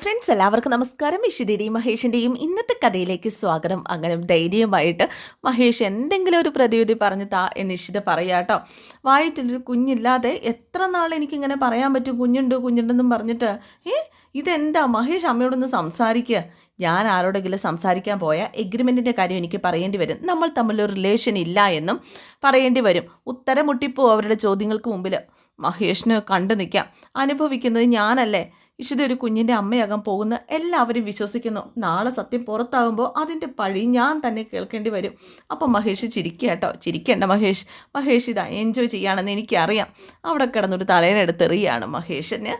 Friends എല്ലാവർക്കും നമസ്കാരം. ഇഷിതിയുടെയും മഹേഷിന്റെയും ഇന്നത്തെ കഥയിലേക്ക് സ്വാഗതം. അങ്ങനെ ധൈര്യമായിട്ട് മഹേഷ് എന്തെങ്കിലും ഒരു പ്രതിവിധി പറഞ്ഞ് താ എന്ന് ഇഷിത പറയാട്ടോ വായിട്ടൊരു കുഞ്ഞില്ലാതെ എത്ര നാൾ എനിക്കിങ്ങനെ പറയാൻ പറ്റും? കുഞ്ഞുണ്ട് കുഞ്ഞുണ്ടെന്നും പറഞ്ഞിട്ട് ഏ ഇതെന്താ? മഹേഷ് അമ്മയോടൊന്ന് സംസാരിക്കുക ഞാൻ ആരോടെങ്കിലും സംസാരിക്കാൻ പോയ എഗ്രിമെന്റിന്റെ കാര്യം എനിക്ക് പറയേണ്ടി വരും. നമ്മൾ തമ്മിലൊരു റിലേഷൻ ഇല്ല എന്നും പറയേണ്ടി വരും. ഉത്തരം മുട്ടിപ്പോ അവരുടെ ചോദ്യങ്ങൾക്ക് മുമ്പിൽ മഹേഷിന് കണ്ടു നിൽക്കാം അനുഭവിക്കുന്നത് ഞാനല്ലേ? ഇഷിത ഒരു കുഞ്ഞിന്റെ അമ്മയാകാൻ പോകുന്ന എല്ലാവരും വിശ്വസിക്കുന്നു. നാളെ സത്യം പുറത്താകുമ്പോൾ അതിന്റെ പഴി ഞാൻ തന്നെ കേൾക്കേണ്ടി വരും. അപ്പം മഹേഷ് ചിരിക്കുക കേട്ടോ ചിരിക്കേണ്ട മഹേഷ്. മഹേഷ് ഇതാ എൻജോയ് ചെയ്യുകയാണെന്ന് എനിക്കറിയാം. അവിടെ കിടന്നൊരു തലേനെടുത്തെറിയാണ് മഹേഷിന്.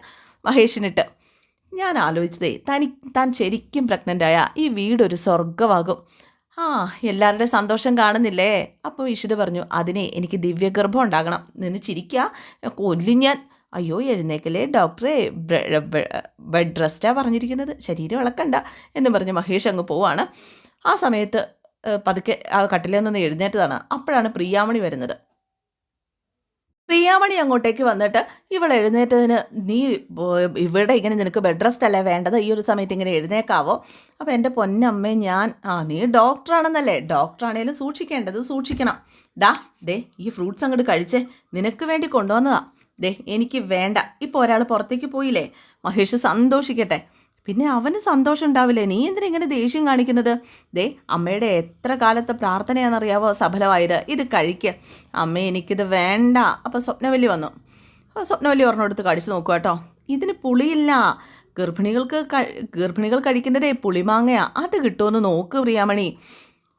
മഹേഷിനിട്ട് ഞാൻ ആലോചിച്ചതേ തനി താൻ ശരിക്കും പ്രഗ്നന്റായ ഈ വീടൊരു സ്വർഗമാകും ആ എല്ലാവരുടെ സന്തോഷം കാണുന്നില്ലേ? അപ്പോൾ ഇഷിത പറഞ്ഞു അതിനെ എനിക്ക് ദിവ്യഗർഭം ഉണ്ടാകണം. നിന്ന് ചിരിക്കുക കൊല്ലും ഞാൻ. അയ്യോ എഴുന്നേക്കലേ ഡോക്ടറെ ബെഡ് റെസ്റ്റാണ് പറഞ്ഞിരിക്കുന്നത്. ശരീരം ഇളക്കണ്ട എന്ന് പറഞ്ഞ് മഹേഷ് അങ്ങ് പോവാണ്. ആ സമയത്ത് പതുക്കെ ആ കട്ടിലിൽ നിന്ന് എഴുന്നേറ്റതാണ്. അപ്പോഴാണ് പ്രിയാമണി വരുന്നത്. പ്രിയാമണി അങ്ങോട്ടേക്ക് വന്നിട്ട് ഇവൾ എഴുന്നേറ്റതിന് നീ ഇവിടെ ഇങ്ങനെ നിനക്ക് ബെഡ് റെസ്റ്റ് അല്ലേ വേണ്ടത്? ഈ ഒരു സമയത്ത് ഇങ്ങനെ എഴുന്നേക്കാവോ? അപ്പോൾ എന്റെ പൊന്നമ്മേ ഞാൻ ആ നീ ഡോക്ടറാണെന്നല്ലേ? ഡോക്ടറാണേലും സൂക്ഷിക്കേണ്ടത് സൂക്ഷിക്കണം. ഡാ ദേ ഈ ഫ്രൂട്ട്സ് അങ്ങോട്ട് കഴിച്ചേ. നിനക്ക് വേണ്ടി കൊണ്ടുവന്നതാ. ദേ എനിക്ക് വേണ്ട. ഇപ്പോൾ ഒരാൾ പുറത്തേക്ക് പോയില്ലേ? മഹേഷ് സന്തോഷിക്കട്ടെ. പിന്നെ അവന് സന്തോഷം ഉണ്ടാവില്ലേ? നീ എന്തിനാ ഇങ്ങനെ ദേഷ്യം കാണിക്കുന്നത്? ദേ അമ്മയുടെ എത്ര കാലത്തെ പ്രാർത്ഥനയാണെന്നറിയാവോ സഫലമായത്? ഇത് കഴിക്കുക അമ്മ എനിക്കിത് വേണ്ട. അപ്പോൾ സ്വപ്നവല്ലി വന്നു. അപ്പോൾ സ്വപ്നവല്ലി ഒരെണ്ണം എടുത്ത് കടിച്ചു നോക്കുക കേട്ടോ. ഇതിന് പുളിയില്ല. ഗർഭിണികൾക്ക് ഗർഭിണികൾ കഴിക്കുന്നതേ പുളിമാങ്ങയാ. അത് കിട്ടുമെന്ന് നോക്ക് പ്രിയാമണി.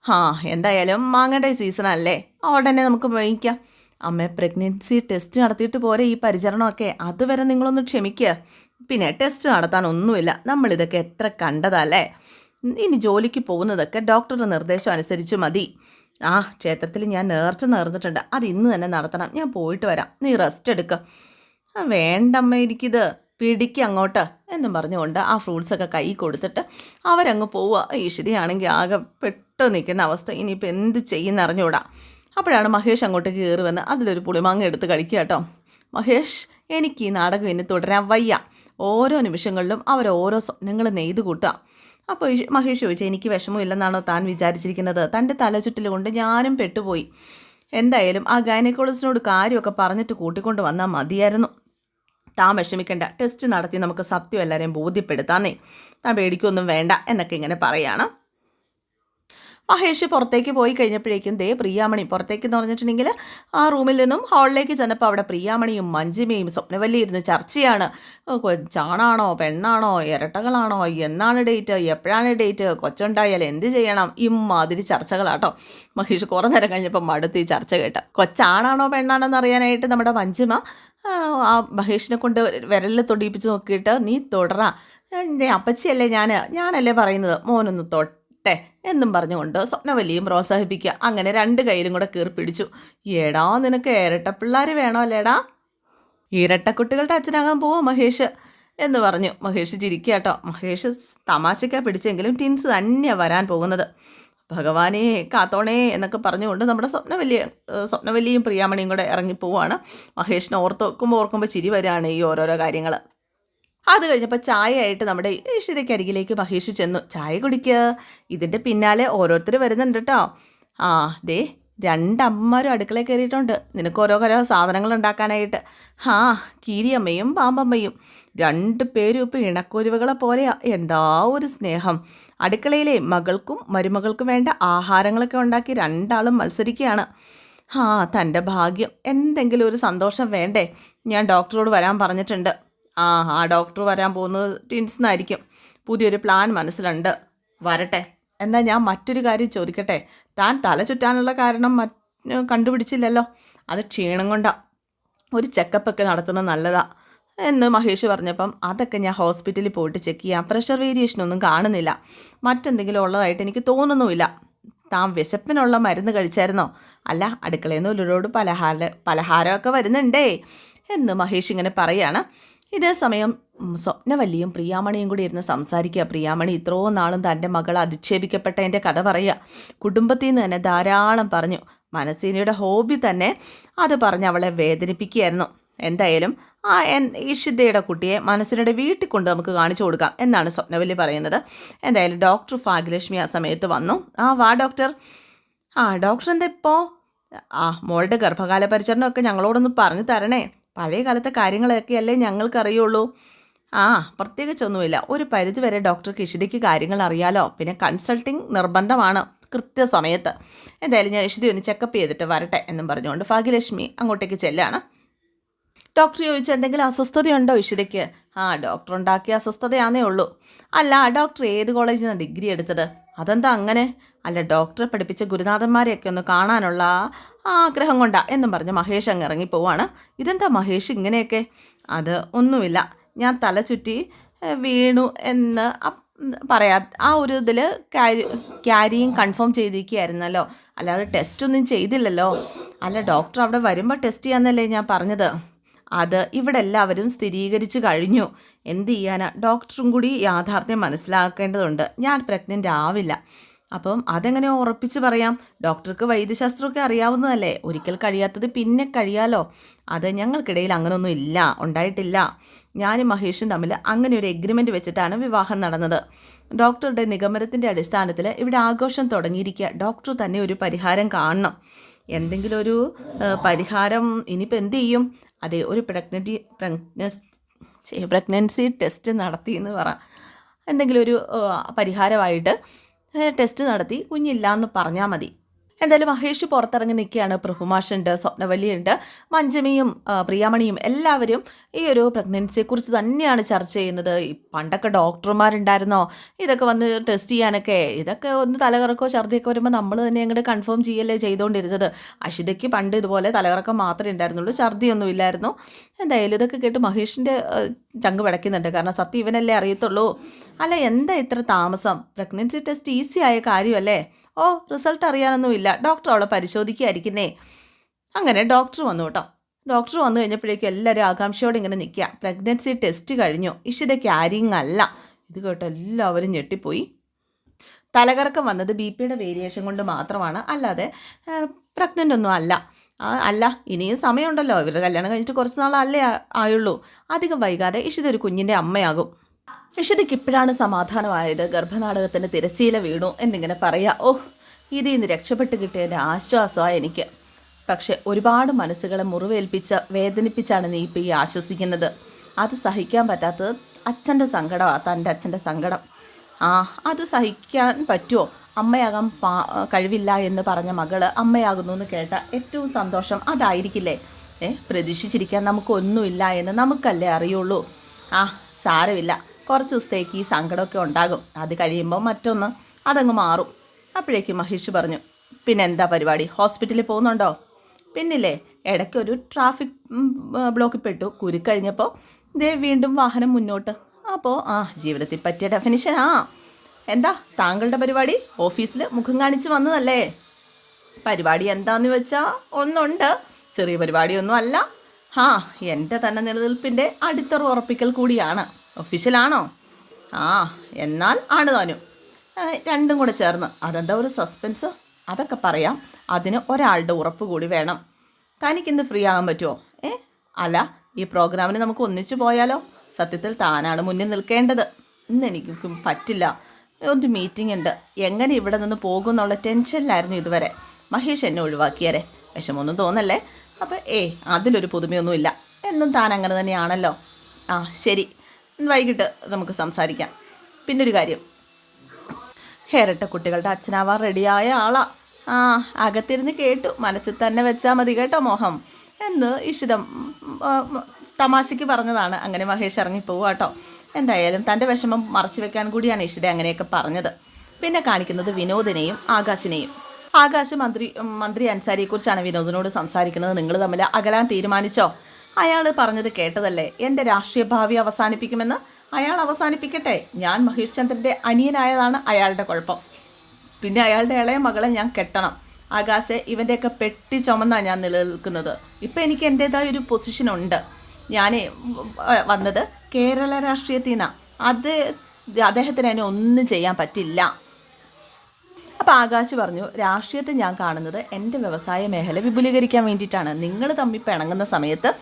ആ എന്തായാലും മാങ്ങയുടെ അല്ലേ? ഉടനെ നമുക്ക് വാങ്ങിക്കാം അമ്മ പ്രഗ്നൻസി ടെസ്റ്റ് നടത്തിയിട്ട് പോരെ ഈ പരിചരണമൊക്കെ. അതുവരെ നിങ്ങളൊന്ന് ക്ഷമിക്കുക പിന്നെ ടെസ്റ്റ് നടത്താൻ ഒന്നുമില്ല നമ്മളിതൊക്കെ എത്ര കണ്ടതല്ലേ? ഇനി ജോലിക്ക് പോകുന്നതൊക്കെ ഡോക്ടറുടെ നിർദ്ദേശം അനുസരിച്ച് മതി. ആ ക്ഷേത്രത്തിൽ ഞാൻ നേർച്ച നേർന്നിട്ടുണ്ട്. അത് ഇന്ന് തന്നെ നടത്തണം. ഞാൻ പോയിട്ട് വരാം. നീ റെസ്റ്റ് എടുക്ക. ആ വേണ്ടമ്മ എനിക്കിത്. പിടിക്ക് അങ്ങോട്ട്. എന്നും പറഞ്ഞുകൊണ്ട് ആ ഫ്രൂട്ട്സൊക്കെ കൈ കൊടുത്തിട്ട് അവരങ്ങ് പോവുക. ഈശ്വരിയാണെങ്കിൽ ആകെ പെട്ടെന്ന് നിൽക്കുന്ന അവസ്ഥ. ഇനിയിപ്പോൾ എന്ത് ചെയ്യുന്ന അറിഞ്ഞൂടാ അപ്പോഴാണ് മഹേഷ് അങ്ങോട്ട് കയറി വന്ന് അതിലൊരു പുളിമാങ്ങ എടുത്ത് കഴിക്കുക കേട്ടോ. മഹേഷ് എനിക്ക് ഈ നാടകം ഇനി തുടരാൻ വയ്യ. ഓരോ നിമിഷങ്ങളിലും അവർ ഓരോ സ്വപ്നങ്ങൾ നെയ്ത് കൂട്ടുക. അപ്പോൾ മഹേഷ് ചോദിച്ചാൽ എനിക്ക് വിഷമമില്ലെന്നാണോ താൻ വിചാരിച്ചിരിക്കുന്നത്? തന്റെ തലചുറ്റിൽ കൊണ്ട് ഞാനും പെട്ടുപോയി. എന്തായാലും ആ ഗൈനക്കോളജിനോട് കാര്യമൊക്കെ പറഞ്ഞിട്ട് കൂട്ടിക്കൊണ്ട് വന്നാൽ മതിയായിരുന്നു. താൻ വിഷമിക്കേണ്ട. ടെസ്റ്റ് നടത്തി നമുക്ക് സത്യം എല്ലാവരെയും ബോധ്യപ്പെടുത്താന്നേ താൻ പേടിക്കൊന്നും വേണ്ട എന്നൊക്കെ ഇങ്ങനെ പറയാണ്. മഹേഷ് പുറത്തേക്ക് പോയി കഴിഞ്ഞപ്പോഴേക്കും ദേ പ്രിയാമണി പുറത്തേക്ക് എന്ന് പറഞ്ഞിട്ടുണ്ടെങ്കിൽ ആ റൂമിൽ നിന്നും ഹാളിലേക്ക് ചെന്നപ്പോൾ അവിടെ പ്രിയാമണിയും മഞ്ജിമയും സ്വപ്നവല്ലി ഇരുന്ന് ചർച്ചയാണ്. ചാണാണോ പെണ്ണാണോ ഇരട്ടകളാണോ എന്നാണ് ഡേറ്റ് എപ്പോഴാണ് ഡേറ്റ് കൊച്ചുണ്ടായാൽ എന്ത് ചെയ്യണം? ഇമ്മാതിരി ചർച്ചകളാട്ടോ. മഹേഷ് കുറേ നേരം കഴിഞ്ഞപ്പോൾ മടുത്ത് ഈ ചർച്ച കേട്ട്. കൊച്ചാണാണോ പെണ്ണാണോ എന്ന് അറിയാനായിട്ട് നമ്മുടെ മഞ്ജിമ ആ, മഹേഷിനെ കൊണ്ട് വിരലിൽ തൊടിയിപ്പിച്ച് നോക്കിയിട്ട് നീ തുടറാ. അപ്പച്ചിയല്ലേ ഞാൻ ഞാനല്ലേ പറയുന്നത്? മോനൊന്ന് തൊട്ടെ എന്നും പറഞ്ഞുകൊണ്ട് സ്വപ്നവല്ലിയും പ്രോത്സാഹിപ്പിക്കുക. അങ്ങനെ രണ്ട് കയ്യിലും കൂടെ കീർപ്പിടിച്ചു പിടിച്ചു. ഏടാ നിനക്ക് ഇരട്ട പിള്ളേർ വേണോ അല്ലേടാ ഇരട്ടക്കുട്ടികളുടെ അച്ഛനാകാൻ പോവോ മഹേഷ്? എന്ന് പറഞ്ഞു. മഹേഷ് ചിരിക്കുക കേട്ടോ. മഹേഷ് തമാശയ്ക്കാ പിടിച്ചെങ്കിലും ടിൻസ് തന്നെയാണ് വരാൻ പോകുന്നത്. ഭഗവാനെ കാത്തോണേ എന്നൊക്കെ പറഞ്ഞുകൊണ്ട് നമ്മുടെ സ്വപ്നവല്ലിയ സ്വപ്നവല്ലിയും പ്രിയാമണിയും കൂടെ ഇറങ്ങിപ്പോവാണ് മഹേഷിനെ ഓർത്ത് വെക്കുമ്പോൾ ഓർക്കുമ്പോൾ ചിരി വരികയാണ് ഈ ഓരോരോ കാര്യങ്ങൾ അത് കഴിഞ്ഞപ്പോൾ ചായയായിട്ട് നമ്മുടെ ഇഷിതയ്ക്ക് അരികിലേക്ക് മഹേഷ് ചെന്നു. ചായ കുടിക്കുക ഇതിന്റെ പിന്നാലെ ഓരോരുത്തർ വരുന്നുണ്ട് കേട്ടോ ആ ദേ രണ്ടമ്മമാരും അടുക്കളയിൽ കയറിയിട്ടുണ്ട് നിനക്ക് ഓരോ ഓരോ സാധനങ്ങൾ ഉണ്ടാക്കാനായിട്ട്. ആ കീരിയമ്മയും പാമ്പമ്മയും. രണ്ട് പേരും ഇപ്പോൾ ഇണക്കുരുവുകളെ പോലെയാ. എന്താ ഒരു സ്നേഹം. അടുക്കളയിലെ മകൾക്കും മരുമകൾക്കും വേണ്ട ആഹാരങ്ങളൊക്കെ ഉണ്ടാക്കി രണ്ടാളും മത്സരിക്കുകയാണ്. ആ തന്റെ ഭാഗ്യം. എന്തെങ്കിലും ഒരു സന്തോഷം വേണ്ടേ? ഞാൻ ഡോക്ടറോട് വരാൻ പറഞ്ഞിട്ടുണ്ട്. ആ ആ ഡോക്ടർ വരാൻ പോകുന്നത് ടിൻസിനായിരിക്കും. പുതിയൊരു പ്ലാൻ മനസ്സിലുണ്ട്. വരട്ടെ. എന്നാൽ ഞാൻ മറ്റൊരു കാര്യം ചോദിക്കട്ടെ? താൻ തല ചുറ്റാനുള്ള കാരണം കണ്ടുപിടിച്ചില്ലല്ലോ? അത് ക്ഷീണം കൊണ്ടാ. ഒരു ചെക്കപ്പൊക്കെ നടത്തുന്നത് നല്ലതാ. എന്ന് മഹേഷ് പറഞ്ഞപ്പം അതൊക്കെ ഞാൻ ഹോസ്പിറ്റലിൽ പോയിട്ട് ചെക്ക് ചെയ്യാം. പ്രഷർ വേരിയേഷനൊന്നും കാണുന്നില്ല. മറ്റെന്തെങ്കിലും ഉള്ളതായിട്ട് എനിക്ക് തോന്നുന്നുമില്ല. താൻ വിശപ്പിനുള്ള മരുന്ന് കഴിച്ചായിരുന്നോ? അല്ല അടുക്കളയിൽ നിന്ന് ഒരുപാട് പലഹാര പലഹാരമൊക്കെ വരുന്നുണ്ടേ. എന്ന് മഹേഷ് ഇങ്ങനെ പറയാണ്. ഇതേ സമയം സ്വപ്ന സ്വപ്നവല്ലിയും പ്രിയാമണിയും കൂടി ഇരുന്ന് സംസാരിക്കുക. പ്രിയാമണി ഇത്രയും നാളും തന്റെ മകൾ അധിക്ഷേപിക്കപ്പെട്ടതിന്റെ കഥ പറയുക. കുടുംബത്തിൽ നിന്ന് തന്നെ ധാരാളം പറഞ്ഞു. മനസ്സിനിയുടെ ഹോബി തന്നെ അത് പറഞ്ഞ് അവളെ വേദനിപ്പിക്കുകയായിരുന്നു. എന്തായാലും ആ എൻ ഇഷിതയുടെ കുട്ടിയെ മനസ്സിനുടെ വീട്ടിൽ കൊണ്ട് നമുക്ക് കാണിച്ചു കൊടുക്കാം എന്നാണ് സ്വപ്നവല്ലി പറയുന്നത്. എന്തായാലും ഡോക്ടർ ഭാഗ്യലക്ഷ്മി ആ സമയത്ത് വന്നു. ആ വാ ഡോക്ടർ. ആ ഡോക്ടർ എന്താ ഇപ്പോൾ ആ മോളുടെ ഗർഭകാല പരിചരണമൊക്കെ ഞങ്ങളോടൊന്ന് പറഞ്ഞു തരണേ. പഴയ കാലത്തെ കാര്യങ്ങളൊക്കെയല്ലേ ഞങ്ങൾക്കറിയുള്ളൂ. ആ പ്രത്യേകിച്ചൊന്നുമില്ല. ഒരു പരിധിവരെ ഡോക്ടർക്ക് ഇഷിതയ്ക്ക് കാര്യങ്ങൾ അറിയാലോ. പിന്നെ കൺസൾട്ടിങ് നിർബന്ധമാണ് കൃത്യസമയത്ത്. എന്തായാലും ഞാൻ ഇഷിതി ഒന്ന് ചെക്കപ്പ് ചെയ്തിട്ട് വരട്ടെ എന്നും പറഞ്ഞുകൊണ്ട് ഭാഗ്യലക്ഷ്മി അങ്ങോട്ടേക്ക് ചെല്ലാണ്. ഡോക്ടർ ചോദിച്ചു എന്തെങ്കിലും അസ്വസ്ഥതയുണ്ടോ ഇഷിതയ്ക്ക് ആ ഡോക്ടർ ഉണ്ടാക്കിയ അസ്വസ്ഥതയാണേ ഉള്ളൂ. അല്ല ഡോക്ടർ ഏത് കോളേജിൽ നിന്നാണ് ഡിഗ്രി എടുത്തത്? അതെന്താ അങ്ങനെ? അല്ല ഡോക്ടറെ പഠിപ്പിച്ച ഗുരുനാഥന്മാരെയൊക്കെ ഒന്ന് കാണാനുള്ള ആഗ്രഹം കൊണ്ടാ എന്നും പറഞ്ഞ് മഹേഷ് അങ്ങ് ഇറങ്ങിപ്പോവാണ്. ഇതെന്താ മഹേഷ് ഇങ്ങനെയൊക്കെ? അത് ഒന്നുമില്ല. ഞാൻ തല ചുറ്റി വീണു എന്ന് പറയാ. ആ ഒരു ഇതിൽ ക്യാരി ക്യാരിയും കൺഫേം ചെയ്തിരിക്കുകയായിരുന്നല്ലോ. അല്ലാതെ ടെസ്റ്റ് ഒന്നും ചെയ്തില്ലല്ലോ. അല്ല ഡോക്ടർ അവിടെ വരുമ്പോൾ ടെസ്റ്റ് ചെയ്യാന്നല്ലേ ഞാൻ പറഞ്ഞത്. അത് ഇവിടെ എല്ലാവരും സ്ഥിരീകരിച്ചു കഴിഞ്ഞു. എന്ത് ചെയ്യാനാ? ഡോക്ടറും കൂടി യാഥാർത്ഥ്യം മനസ്സിലാക്കേണ്ടതുണ്ട്. ഞാൻ പ്രഗ്നന്റ് ആവില്ല. അപ്പം അതെങ്ങനെ ഉറപ്പിച്ച് പറയാം? ഡോക്ടർക്ക് വൈദ്യശാസ്ത്രമൊക്കെ അറിയാവുന്നതല്ലേ? ഒരിക്കൽ കഴിയാത്തത് പിന്നെ കഴിയാലോ? അത് ഞങ്ങൾക്കിടയിൽ അങ്ങനെയൊന്നും ഇല്ല ഉണ്ടായിട്ടില്ല. ഞാനും മഹേഷും തമ്മിൽ അങ്ങനെ ഒരു എഗ്രിമെന്റ് വെച്ചിട്ടാണ് വിവാഹം നടന്നത്. ഡോക്ടറുടെ നിഗമനത്തിന്റെ അടിസ്ഥാനത്തിൽ ഇവിടെ ആഘോഷം തുടങ്ങിയിരിക്കുക. ഡോക്ടർ തന്നെ ഒരു പരിഹാരം കാണണം. എന്തെങ്കിലും ഒരു പരിഹാരം ഇനിയിപ്പോൾ എന്ത് ചെയ്യും? അതെ ഒരു പ്രഗ്നന്റി പ്രഗ്നസ് പ്രഗ്നൻസി ടെസ്റ്റ് നടത്തി എന്ന് പറ. എന്തെങ്കിലും ഒരു പരിഹാരമായിട്ട് ടെസ്റ്റ് നടത്തി. കുഞ്ഞില്ല എന്ന് പറഞ്ഞാൽ മതി. എന്തായാലും മഹേഷ് പുറത്തിറങ്ങി നിൽക്കുകയാണ്. പ്രഭുമാഷുണ്ട് സ്വപ്നവല്ലിയുണ്ട്. മഞ്ജമിയും പ്രിയാമണിയും എല്ലാവരും ഈ ഒരു പ്രഗ്നൻസിയെക്കുറിച്ച് തന്നെയാണ് ചർച്ച ചെയ്യുന്നത്. പണ്ടൊക്കെ ഡോക്ടർമാരുണ്ടായിരുന്നോ? ഇതൊക്കെ വന്ന് ടെസ്റ്റ് ചെയ്യാനൊക്കെ. ഇതൊക്കെ ഒന്ന് തലകറക്കോ ഛർദിയൊക്കെ വരുമ്പോൾ നമ്മൾ തന്നെ അങ്ങോട്ട് കൺഫേം ചെയ്യല്ലേ ചെയ്തുകൊണ്ടിരുന്നത് അഷിതയ്ക്ക് പണ്ട് ഇതുപോലെ തലകറക്കം മാത്രമേ ഉണ്ടായിരുന്നുള്ളൂ. ഛർദിയൊന്നും ഇല്ലായിരുന്നു. എന്തായാലും ഇതൊക്കെ കേട്ട് മഹേഷിന്റെ ചങ്ക് പിടയ്ക്കുന്നുണ്ട്. കാരണം സത്യം ഇവനല്ലേ അറിയത്തുള്ളൂ. അല്ല എന്താ ഇത്ര താമസം? പ്രഗ്നൻസി ടെസ്റ്റ് ഈസി ആയ കാര്യമല്ലേ? ഓ റിസൾട്ട് അറിയാനൊന്നുമില്ല. ഡോക്ടർ അവളെ പരിശോധിക്കുകയായിരിക്കുന്നേ. അങ്ങനെ ഡോക്ടർ വന്നു കേട്ടോ. ഡോക്ടർ വന്നു കഴിഞ്ഞപ്പോഴേക്കും എല്ലാവരും ആകാംക്ഷയോടെ ഇങ്ങനെ നിൽക്കുക. പ്രഗ്നൻസി ടെസ്റ്റ് കഴിഞ്ഞു. ഇഷിത ക്യാരിങ് അല്ല. ഇത് കേട്ടോ എല്ലാവരും ഞെട്ടിപ്പോയി. തലകറക്കം വന്നത് ബി പിയുടെ വേരിയേഷൻ കൊണ്ട് മാത്രമാണ്. അല്ലാതെ പ്രഗ്നന്റ് ഒന്നും അല്ല. അല്ല ഇനിയും സമയമുണ്ടല്ലോ. ഇവരുടെ കല്യാണം കഴിഞ്ഞിട്ട് കുറച്ച് നാളല്ലേ ആയുള്ളൂ. അധികം വൈകാതെ ഇഷിത ഒരു കുഞ്ഞിന്റെ അമ്മയാകും. ഇഷിതയ്ക്ക് ഇപ്പോഴാണ് സമാധാനമായത്. ഗർഭനാടകത്തിന്റെ തിരശ്ശീല വീണു എന്നിങ്ങനെ പറയാം ഓ ഇതിൽ നിന്ന് രക്ഷപ്പെട്ട് കിട്ടിയതിന്റെ ആശ്വാസമാണ് എനിക്ക്. പക്ഷെ ഒരുപാട് മനസ്സുകളെ മുറിവേൽപ്പിച്ച വേദനിപ്പിച്ചാണ് നീ ഇപ്പോൾ ഈ ആശ്വസിക്കുന്നത്. അത് സഹിക്കാൻ പറ്റാത്തത് അച്ഛന്റെ സങ്കടമാണ് തന്റെ അച്ഛന്റെ സങ്കടം. ആ അത് സഹിക്കാൻ പറ്റുമോ അമ്മയാകാൻ പാ കഴിവില്ല എന്ന് പറഞ്ഞ മകൾ അമ്മയാകുന്നു എന്ന് കേട്ട ഏറ്റവും സന്തോഷം അതായിരിക്കില്ലേ? ഏ പ്രതീക്ഷിച്ചിരിക്കാൻ നമുക്കൊന്നുമില്ല എന്ന് നമുക്കല്ലേ അറിയുള്ളൂ. ആ സാരമില്ല. കുറച്ച് ദിവസത്തേക്ക് ഈ സങ്കടമൊക്കെ ഉണ്ടാകും. അത് കഴിയുമ്പോൾ മറ്റൊന്ന് അതങ്ങ് മാറും. അപ്പോഴേക്കും മഹേഷ് പറഞ്ഞു പിന്നെ എന്താ പരിപാടി? ഹോസ്പിറ്റലിൽ പോകുന്നുണ്ടോ? പിന്നില്ലേ ഇടയ്ക്കൊരു ട്രാഫിക് ബ്ലോക്കിൽ പെട്ടു കുരുക്കഴിഞ്ഞപ്പോൾ ഇതേ വീണ്ടും വാഹനം മുന്നോട്ട്. അപ്പോൾ ആ ജീവിതത്തിൽ പറ്റിയ ഡെഫിനിഷൻ ആ. എന്താ താങ്കളുടെ പരിപാടി? ഓഫീസിൽ മുഖം കാണിച്ച് വന്നതല്ലേ? പരിപാടി എന്താന്ന് വെച്ചാൽ ഒന്നുണ്ട്. ചെറിയ പരിപാടിയൊന്നും അല്ല. ആ എന്റെ തന്നെ നിലനിൽപ്പിന്റെ അടിത്തറ ഉറപ്പിക്കൽ കൂടിയാണ്. ഒഫീഷ്യലാണോ? ആ എന്നാൽ ആണ് താനും രണ്ടും കൂടെ ചേർന്ന്. അതെന്താ ഒരു സസ്പെൻസ്? അതൊക്കെ പറയാം. അതിന് ഒരാളുടെ ഉറപ്പ് കൂടി വേണം. തനിക്കിന്ന് ഫ്രീ ആകാൻ പറ്റുമോ ഏ അല്ല ഈ പ്രോഗ്രാമിന് നമുക്ക് ഒന്നിച്ചു പോയാലോ? സത്യത്തിൽ താനാണ് മുന്നിൽ നിൽക്കേണ്ടത്. ഇന്ന് എനിക്ക് പറ്റില്ല. ഒരു മീറ്റിംഗ് ഉണ്ട്. എങ്ങനെ ഇവിടെ നിന്ന് പോകും എന്നുള്ള ടെൻഷനിലായിരുന്നു ഇതുവരെ. മഹേഷ് എന്നെ ഒഴിവാക്കിയാരെ. വിഷമൊന്നും തോന്നല്ലേ? അപ്പം ഏ അതിലൊരു പുതുമയൊന്നുമില്ല. എന്നും താൻ അങ്ങനെ തന്നെയാണല്ലോ. ആ ശരി. വൈകിട്ട് നമുക്ക് സംസാരിക്കാം. ഒരു കാര്യം. ഹേരട്ട കുട്ടികളുടെ അച്ഛനാവാൻ റെഡിയായ ആളാ. ആ അകത്തിരുന്ന് കേട്ടു. മനസ്സിൽ തന്നെ വെച്ചാൽ മതി കേട്ടോ മോഹം. എന്ന് ഇഷിതം തമാശയ്ക്ക് പറഞ്ഞതാണ്. അങ്ങനെ മഹേഷ് ഇറങ്ങിപ്പോവാട്ടോ എന്തായാലും തന്റെ വിഷമം മറച്ചു വെക്കാൻ കൂടിയാണ് ഇഷിത അങ്ങനെയൊക്കെ പറഞ്ഞത്. പിന്നെ കാണിക്കുന്നത് വിനോദിനെയും ആകാശിനെയും. ആകാശ് മന്ത്രി മന്ത്രി അൻസാരിയെക്കുറിച്ചാണ് വിനോദിനോട് സംസാരിക്കുന്നത്. നിങ്ങൾ തമ്മിൽ അകലാൻ തീരുമാനിച്ചോ? അയാൾ പറഞ്ഞത് കേട്ടതല്ലേ? എന്റെ രാഷ്ട്രീയ ഭാവി അവസാനിപ്പിക്കുമെന്ന്? അയാൾ അവസാനിപ്പിക്കട്ടെ. ഞാൻ മഹേഷ് ചന്ദ്രന്റെ അനിയനായതാണ് അയാളുടെ കുഴപ്പം. പിന്നെ അയാളുടെ ഇളയ മകളെ ഞാൻ കെട്ടണം. ആകാശെ ഇവന്റെയൊക്കെ പെട്ടി ചുമന്നാണ് ഞാൻ നിലനിൽക്കുന്നത്. ഇപ്പം എനിക്ക് എന്റേതായ ഒരു പൊസിഷൻ ഉണ്ട് ഞാൻ വന്നത് കേരള രാഷ്ട്രീയത്തിൽ നിന്നാണ് അത് അദ്ദേഹത്തിന് അതിനെ ഒന്നും ചെയ്യാൻ പറ്റില്ല. അപ്പോൾ ആകാശ് പറഞ്ഞു രാഷ്ട്രീയത്തെ ഞാൻ കാണുന്നത് എന്റെ വ്യവസായ മേഖല വിപുലീകരിക്കാൻ വേണ്ടിയിട്ടാണ്. നിങ്ങൾ തമ്മിൽ പിണങ്ങുന്ന സമയത്ത്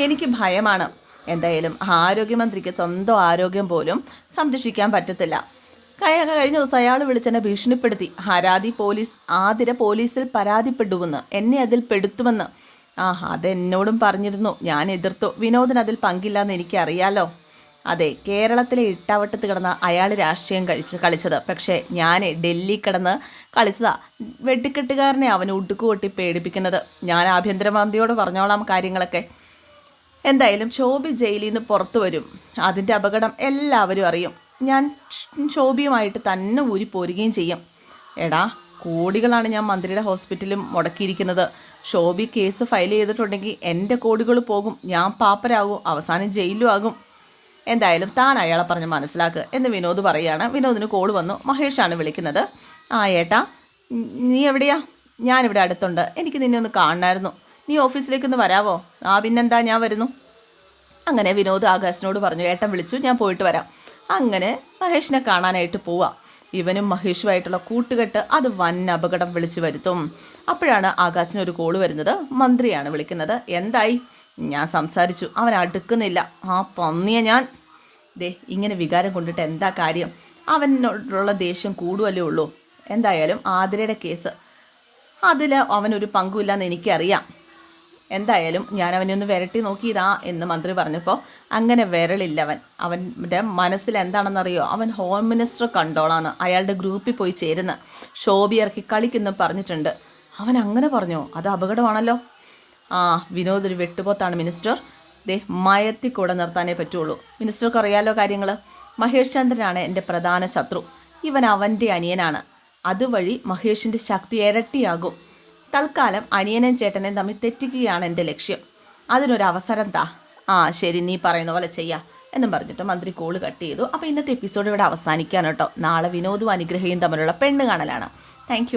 എനിക്ക് ഭയമാണ്. എന്തായാലും ആരോഗ്യമന്ത്രിക്ക് സ്വന്തം ആരോഗ്യം പോലും സംരക്ഷിക്കാൻ പറ്റത്തില്ല. കഴി- കഴിഞ്ഞ ദിവസം അയാൾ വിളിച്ചെന്നെ ഭീഷണിപ്പെടുത്തി. ഹരാതി പോലീസ് ആതിര പോലീസിൽ പരാതിപ്പെടുമെന്ന് എന്നെ അതിൽ പെടുത്തുമെന്ന്. ആ അതെന്നോടും പറഞ്ഞിരുന്നു. ഞാൻ എതിർത്തു. വിനോദിന് അതിൽ പങ്കില്ല എന്ന് എനിക്കറിയാലോ. അതെ കേരളത്തിലെ ഇട്ടാവട്ടത്ത് കിടന്ന അയാൾ രാഷ്ട്രീയം കഴിച്ച് കളിച്ചത്. പക്ഷേ ഞാൻ ഡൽഹി കിടന്ന് കളിച്ചതാ. വെട്ടിക്കെട്ടുകാരനെ അവൻ ഉടുക്കുകൊട്ടി പേടിപ്പിക്കുന്നത്. ഞാൻ ആഭ്യന്തരമന്ത്രിയോട് പറഞ്ഞോളാം കാര്യങ്ങളൊക്കെ. എന്തായാലും ശോഭി ജയിലിൽ നിന്ന് പുറത്തു വരും. അതിന്റെ അപകടം എല്ലാവരും അറിയും. ഞാൻ ശോഭിയുമായിട്ട് തന്നെ ഊരി പോരുകയും ചെയ്യും. എടാ കോടികളാണ് ഞാൻ മന്ത്രിയുടെ ഹോസ്പിറ്റലിൽ മുടക്കിയിരിക്കുന്നത്. ഷോബി കേസ് ഫയൽ ചെയ്തിട്ടുണ്ടെങ്കിൽ എന്റെ കോടികൾ പോകും. ഞാൻ പാപ്പരാകും. അവസാനം ജയിലും ആകും. എന്തായാലും താൻ അയാളെ പറഞ്ഞ് മനസ്സിലാക്കുക എന്ന് വിനോദ് പറയുകയാണ്. വിനോദിന് കോൾ വന്നു. മഹേഷാണ് വിളിക്കുന്നത്. ആ ഏട്ടാ നീ എവിടെയാ? ഞാനിവിടെ അടുത്തുണ്ട്. എനിക്ക് നിന്നെ ഒന്ന് കാണണമായിരുന്നു നീ ഓഫീസിലേക്കൊന്ന് വരാവോ? ആ പിന്നെന്താ ഞാൻ വരുന്നു? അങ്ങനെ വിനോദ് ആകാശിനോട് പറഞ്ഞു ഏട്ടൻ വിളിച്ചു. ഞാൻ പോയിട്ട് വരാം. അങ്ങനെ മഹേഷിനെ കാണാനായിട്ട് പോവാം. ഇവനും മഹേഷുമായിട്ടുള്ള കൂട്ടുകെട്ട് അത് വൻ അപകടം വിളിച്ചു വരുത്തും. അപ്പോഴാണ് ആകാശിന് ഒരു കോൾ വരുന്നത്. മന്ത്രിയാണ് വിളിക്കുന്നത്. എന്തായി? ഞാൻ സംസാരിച്ചു. അവൻ അടുക്കുന്നില്ല. ആ പന്നിയെ ഞാൻ. ദേ ഇങ്ങനെ വികാരം കൊണ്ടിട്ട് എന്താ കാര്യം? അവനോടുള്ള ദേഷ്യം കൂടുവല്ലേ ഉള്ളൂ. എന്തായാലും ആതിരയുടെ കേസ്. അതിൽ അവനൊരു പങ്കുമില്ലെന്ന് എനിക്കറിയാം. എന്തായാലും ഞാൻ അവനെ ഒന്ന് വിരട്ടി നോക്കിയതാ എന്ന് മന്ത്രി പറഞ്ഞപ്പോൾ അങ്ങനെ വിരളില്ലവൻ അവന്റെ മനസ്സിൽ എന്താണെന്നറിയോ? അവൻ ഹോം മിനിസ്റ്റർ കണ്ടോളാണ് അയാളുടെ ഗ്രൂപ്പിൽ പോയി ചേരുന്ന. ശോഭി ഇറക്കി കളിക്കുന്നു പറഞ്ഞിട്ടുണ്ട്. അവൻ അങ്ങനെ പറഞ്ഞു? അത് അപകടമാണല്ലോ. ആ വിനോദ് ഒരു വെട്ടുപോത്താണ് മിനിസ്റ്റർ. ദേ മയത്തി കൂടെ നിർത്താനേ പറ്റുള്ളൂ. മിനിസ്റ്റർക്ക് അറിയാലോ കാര്യങ്ങൾ മഹേഷ് ചന്ദ്രനാണ് എന്റെ പ്രധാന ശത്രു. ഇവൻ അവന്റെ അനിയനാണ്. അതുവഴി മഹേഷിന്റെ ശക്തി ഇരട്ടിയാകും. തൽക്കാലം അനിയനും ചേട്ടനെ തമ്മിൽ തെറ്റിക്കുകയാണ് എന്റെ ലക്ഷ്യം. അതിനൊരു അവസരം താ. ആ ശരി നീ പറയുന്ന പോലെ ചെയ്യാം എന്നും പറഞ്ഞിട്ട് മന്ത്രി കോൾ കട്ട് ചെയ്തു. അപ്പോൾ ഇന്നത്തെ എപ്പിസോഡ് ഇവിടെ അവസാനിക്കാൻ കേട്ടോ. നാളെ വിനോദും അനുഗ്രഹയും തമ്മിലുള്ള പെണ്ണ് കാണലാണ്. താങ്ക്